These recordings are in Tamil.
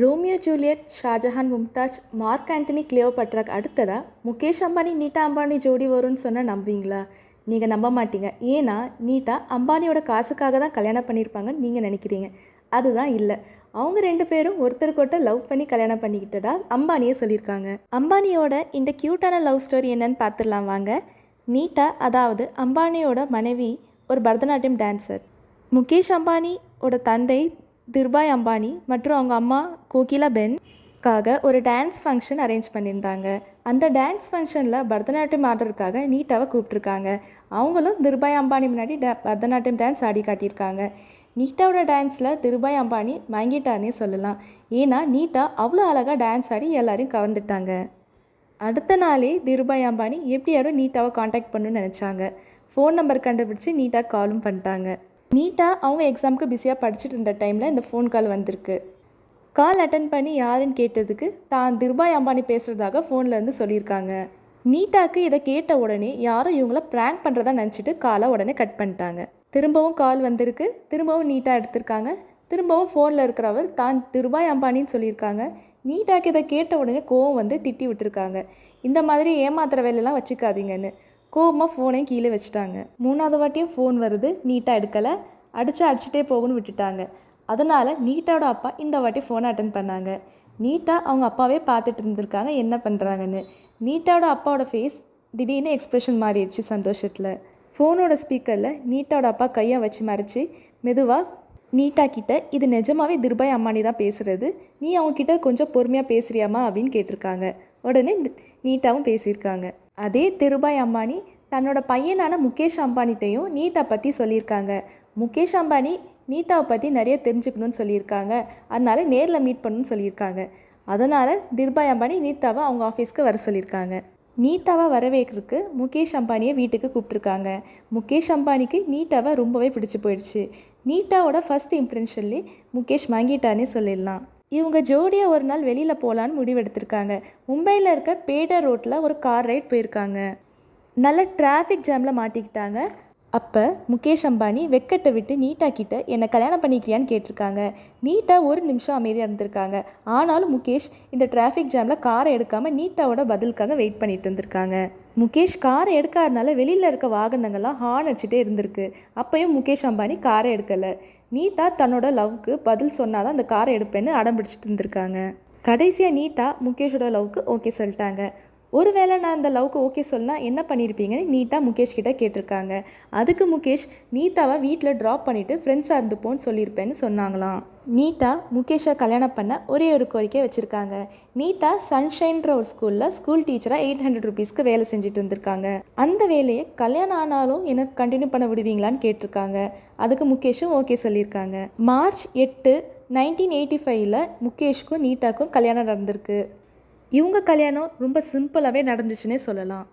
Romeo Juliet Shahjahan Mumtaz Mark Antony கிளியோபட்ராக்கு அடுத்ததா? முகேஷ் அம்பானி நீட்டா அம்பானி ஜோடி வரும்னு சொன்னால் நம்புவீங்களா? நீங்கள் நம்ப மாட்டீங்க. ஏன்னா நீட்டா அம்பானியோட காசுக்காக தான் கல்யாணம் பண்ணியிருப்பாங்கன்னு நீங்கள் நினைக்கிறீங்க. அதுதான் இல்லை. அவங்க ரெண்டு பேரும் ஒருத்தருக்கொட்ட லவ் பண்ணி கல்யாணம் பண்ணிக்கிட்டதா அம்பானியே சொல்லியிருக்காங்க. அம்பானியோட இந்த க்யூட்டான லவ் ஸ்டோரி என்னன்னு பார்த்துடலாம் வாங்க. நீட்டா அதாவது அம்பானியோட மனைவி ஒரு பரதநாட்டியம் டான்சர் முகேஷ் அம்பானியோட தந்தை திர்பாய் அம்பானி மற்றும் அவங்க அம்மா கோகிலா பென்காக ஒரு டான்ஸ் ஃபங்க்ஷன் அரேஞ்ச் பண்ணியிருந்தாங்க. அந்த டான்ஸ் ஃபங்க்ஷனில் பரதநாட்டியம் ஆடுறதுக்காக நீட்டாவை கூப்பிட்ருக்காங்க அவங்களும் திருபாய் அம்பானி முன்னாடி ட பரதநாட்டியம் டான்ஸ் ஆடி காட்டியிருக்காங்க. நீட்டாவோட டான்ஸில் திருபாய் அம்பானி மயங்கிட்டார்னே சொல்லலாம். ஏன்னா நீட்டா அவ்வளோ அழகாக டான்ஸ் ஆடி எல்லாரையும் கவர்ந்துட்டாங்க. அடுத்த நாளே திருபாய் அம்பானி எப்படியாரும் நீட்டாவை காண்டாக்ட் பண்ணணும்னு நினச்சாங்க. ஃபோன் நம்பர் கண்டுபிடிச்சி நீட்டாக காலும் பண்ணிட்டாங்க. நீட்டாக அவங்க எக்ஸாமுக்கு பிஸியாக படிச்சுட்டு இருந்த டைமில் இந்த ஃபோன் கால் வந்திருக்கு. கால் அட்டன் பண்ணி யாருன்னு கேட்டதுக்கு தான் திருபாய் அம்பானி பேசுகிறதாக ஃபோனில் சொல்லியிருக்காங்க. நீட்டாக்கு இதை கேட்ட உடனே யாரும் இவங்கள ப்ராங்க் பண்ணுறதா நினச்சிட்டு காலை உடனே கட் பண்ணிட்டாங்க. திரும்பவும் கால் வந்திருக்கு. திரும்பவும் நீட்டாக எடுத்திருக்காங்க. திரும்பவும் ஃபோனில் இருக்கிறவர் தான் திருபாய் அம்பானின்னு சொல்லியிருக்காங்க. நீட்டாக்கு இதை கேட்ட உடனே கோவம் வந்து திட்டி விட்டுருக்காங்க. இந்த மாதிரி ஏமாத்துற வேலையெல்லாம் வச்சுக்காதீங்கன்னு. கோபமாக ஃபோனையும் கீழே வச்சுட்டாங்க. மூணாவது வாட்டியும் ஃபோன் வருது நீட்டாக எடுக்கலை. அடித்து அடிச்சுட்டே போகணும்னு விட்டுட்டாங்க. அதனால் நீட்டாவோட அப்பா இந்த வாட்டி ஃபோனை அட்டன் பண்ணாங்க. நீட்டாக அவங்க அப்பாவே பார்த்துட்டு இருந்திருக்காங்க என்ன பண்ணுறாங்கன்னு நீட்டாவோட அப்பாவோட ஃபேஸ் திடீர்னு எக்ஸ்ப்ரெஷன் மாறிடுச்சு சந்தோஷத்தில். ஃபோனோட ஸ்பீக்கரில் நீட்டாவோட அப்பா கையை வச்சு மறைச்சி மெதுவாக நீட்டா கிட்ட இது நிஜமாவே திருபாய் அம்மானி தான் பேசுகிறது நீ அவங்கக்கிட்ட கொஞ்சம் பொறுமையாக பேசுறியாமா அப்படின்னு கேட்டிருக்காங்க. உடனே நீட்டாவும் பேசியிருக்காங்க. அதே திருபாய் அம்பானி தன்னோட பையனான முகேஷ் அம்பானிட்டையும் நீட்டா பற்றி சொல்லியிருக்காங்க. முகேஷ் அம்பானி நீட்டாவை பற்றி நிறைய தெரிஞ்சுக்கணும்னு சொல்லியிருக்காங்க. அதனால் நேரில் மீட் பண்ணணும்னு சொல்லியிருக்காங்க. அதனால் திருபாய் அம்பானி நீட்டாவை அவங்க ஆஃபீஸ்க்கு வர சொல்லியிருக்காங்க. நீட்டாவை வரவேற்கிறதுக்கு முகேஷ் அம்பானியை வீட்டுக்கு கூப்பிட்ருக்காங்க முகேஷ் அம்பானிக்கு நீட்டாவை ரொம்பவே பிடிச்சி போயிடுச்சு. நீட்டாவோட ஃபஸ்ட் இம்ப்ரெஷன்லேயே முகேஷ் வாங்கிட்டானே சொல்லிடலாம். இவங்க ஜோடியாக ஒரு நாள் வெளியில் போகலான்னு முடிவெடுத்திருக்காங்க. மும்பையில் இருக்க பேடர் ரோட்டில் ஒரு கார் ரைட் போயிருக்காங்க. நல்ல டிராஃபிக் ஜாமில் மாட்டிக்கிட்டாங்க. அப்போ முகேஷ் அம்பானி வெக்கட்டை விட்டு நீட்டா கிட்ட என்னை கல்யாணம் பண்ணிக்கிறியான்னு கேட்டிருக்காங்க. நீட்டா ஒரு நிமிஷம் அமைதியாக இருந்திருக்காங்க. ஆனாலும் முகேஷ் இந்த டிராஃபிக் ஜாமில் காரை எடுக்காமல் நீட்டாவோட பதிலுக்காக வெயிட் பண்ணிட்டு இருந்திருக்காங்க. முகேஷ் காரை எடுக்காதனால வெளியில் இருக்க வாகனங்கள்லாம் ஹார்ன் அடிச்சுட்டே இருந்திருக்கு. அப்பயும் முகேஷ் அம்பானி காரை எடுக்கலை. நீதா தன்னோட லவ்க்கு பதில் சொன்னால் தான் அந்த காரை எடுப்பேன்னு அடம் பிடிச்சிட்டு இருந்திருக்காங்க. கடைசியாக நீதா முகேஷோட லவ்க்கு ஓகே சொல்லிட்டாங்க. ஒருவேளை நான் அந்த லவ்க்கு ஓகே சொன்னால் என்ன பண்ணியிருப்பீங்கன்னு நீட்டாக முகேஷ் கிட்டே கேட்டிருக்காங்க. அதுக்கு முகேஷ் நீதாவை வீட்டில் ட்ராப் பண்ணிவிட்டு ஃப்ரெண்ட்ஸாக இருந்துப்போன்னு சொல்லியிருப்பேன்னு சொன்னாங்களாம். நீட்டா முகேஷை கல்யாணம் பண்ண ஒரே ஒரு கோரிக்கை வச்சுருக்காங்க. நீட்டா சன்ஷைன்ற ஒரு ஸ்கூலில் ஸ்கூல் டீச்சராக எயிட் ஹண்ட்ரட் ருபீஸ்க்கு வேலை செஞ்சுட்டு இருந்திருக்காங்க. அந்த வேலையை கல்யாணம் ஆனாலும் எனக்கு கண்டினியூ பண்ண விடுவீங்களான்னு கேட்டிருக்காங்க. அதுக்கு முகேஷும் ஓகே சொல்லியிருக்காங்க. மார்ச் எட்டு நைன்டீன் எயிட்டி ஃபைவ்ல முகேஷ்க்கும் நீட்டாக்கும் கல்யாணம் நடந்திருக்கு. இவங்க கல்யாணம் ரொம்ப சிம்பிளாகவே நடந்துச்சுன்னே சொல்லலாம்.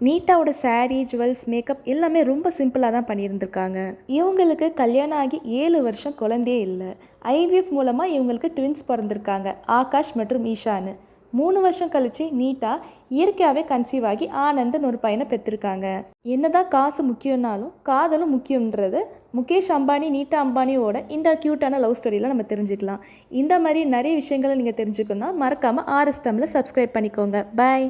நீட்டாவோட சாரீ ஜுவல்ஸ் மேக்கப் எல்லாமே ரொம்ப சிம்பிளாக தான் பண்ணியிருந்திருக்காங்க. இவங்களுக்கு கல்யாணம் ஆகி ஏழு வருஷம் குழந்தையே இல்லை. ஐவிஎஃப் மூலமாக இவங்களுக்கு ட்வின்ஸ் பிறந்திருக்காங்க ஆகாஷ் மற்றும் ஈஷான்னு. மூணு வருஷம் கழிச்சு நீட்டாக இயற்கையாகவே கன்சீவ் ஆகி ஆனந்தன் ஒரு பையனை பெற்றிருக்காங்க. என்னதான் காசு முக்கியம்னாலும் காதலும் முக்கியன்றது முகேஷ் அம்பானி நீட்டா அம்பானியோட இந்த க்யூட்டான லவ் ஸ்டோரியில் நம்ம தெரிஞ்சுக்கலாம். இந்த மாதிரி நிறைய விஷயங்களை நீங்கள் தெரிஞ்சுக்கணும்னா மறக்காமல் ஆர்எஸ் தமிழை சப்ஸ்கிரைப் பண்ணிக்கோங்க. பாய்